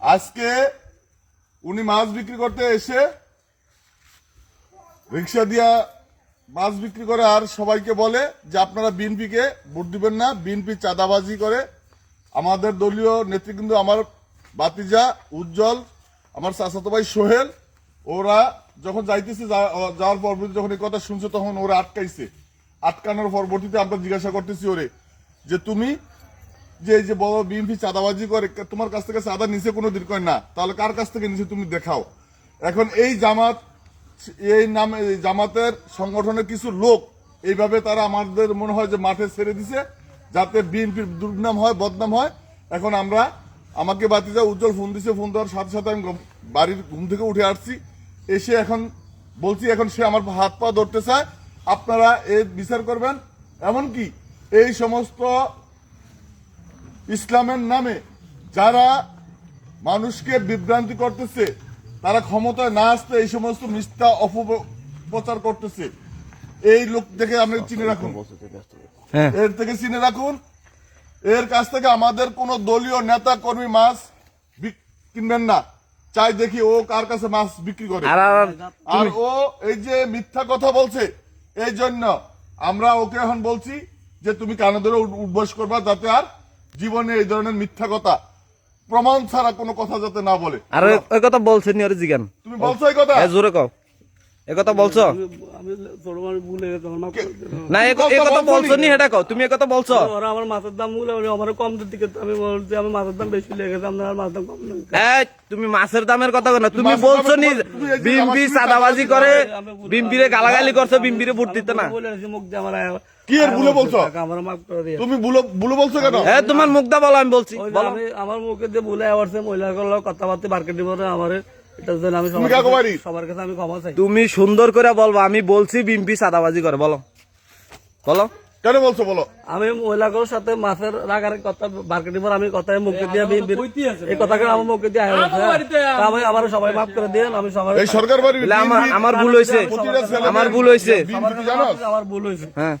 আজকে উনি মাছ বিক্রি করতে এসে রিক্সা দিয়া মাছ বিক্রি করে আর সবাইকে বলে যে আপনারা বিএনপিকে ভোট দিবেন না, বিএনপি চাঁদাবাজি করে। আমাদের দলীয় নেতৃবৃন্দ আমার বাতিজা উজ্জ্বল, আমার চাচাতো ভাই সোহেল, ওরা যখন যাইতেছে যাওয়ার পরবর্তী যখন এই কথা শুনছে তখন ওরা আটকাইছে। আটকানোর পরবর্তীতে আমরা জিজ্ঞাসা করতেছি ওরে যে তুমি যে, এই যে বড় বিএনপি চাঁদাবাজি করে তোমার কাছ থেকে চাঁদা নিচে কোনো দিন কয় না, তাহলে কার কাছ থেকে নিচে তুমি দেখাও। এখন এই জামাত, এই নামে জামাতের সংগঠনের কিছু লোক, এইভাবে তারা আমাদের মনে হয় যে মাঠে ছেড়ে দিছে, যাতে বিএনপির দুর্নাম হয়, বদনাম হয়। এখন আমরা, আমাকে বাতিজা উজ্জ্বল ফোন দিছে, ফোন দেওয়ার সাথে সাথে আমি বাড়ির ঘুম থেকে উঠে আসছি। এসে এখন বলছি, এখন সে আমার হাত পা ধরতে চায়। আপনারা এর বিচার করবেন। এমনকি এই সমস্ত ইসলামের নামে যারা মানুষকে বিভ্রান্তি করতেছে তারা ক্ষমতায় না আসতে এই সমস্ত মিথ্যা অপপ্রচার করতেছে। এই লোক থেকে আপনি চিনে রাখুন। হ্যাঁ এর থেকে চিনে রাখুন। এর কাছ থেকে আমাদের কোন দলীয় নেতা কর্মী মাছ কিনবেন না। চাই দেখি ও কার কাছে মাছ বিক্রি করে। আর ও এই যে মিথ্যা কথা বলছে এই জন্য আমরা ওকে এখন বলছি যে তুমি কানে ধরে করবা যাতে আর জীবনে এই ধরনের মিথ্যা কথা প্রমাণ ছাড়া কোনো কথা যাতে না বলে। আর ওই- ওই কথা বলছেন নি ওরে জিগান। তুমি বলছো এই কথা? জোরে কও। এ কথা বলছো ভুলে। না? কথা নি কও তুমি ওরা আমার মাছের দাম আমার কম দিকে আমি বলছি আমার মাছের দাম বেশি লেগে গেছে আপনার মাছের দাম কম এই তুমি মাছের দামের কথা কও না তুমি বলছো নি দামের কথা- তুমি এই যে বিম্বি আমার সাদাবাজি করে আমি গালাগালি করছ বিম্বিরে ভোট দিতে না। মুখ দিয়ে আমার আয়া- কি এর ভুলে বলছো? আমার মাফ করে দিয়ে তুমি ভুলো ভুলো বলছো কেন? এ তোমার মুখদা বলো আমি বলছি। যে আমার মুখে দিয়ে বলে মহিলা মহিলাগুলো কথাবার্তা মার্কেটিং করে আমার তুমি সুন্দর করে বলব আমি বলছি বিম্বি সাদাবাজি করে বলো। বলো। কেন বলছো বলো? আমি মহিলাগুলোর সাথে মাছের রাগার কথা মার্কেটিং আমি কথা মুখে দিয়ে এই কথাকে আমার মুখে দিয়ে আয়া আমি আমার সবাই মাফ করে দিন আমি সবার এই সরকার বাড়ি আমার আমার ভুল হয়েছে। আমার ভুল হয়েছে। আমার ভুল হয়েছে। হ্যাঁ।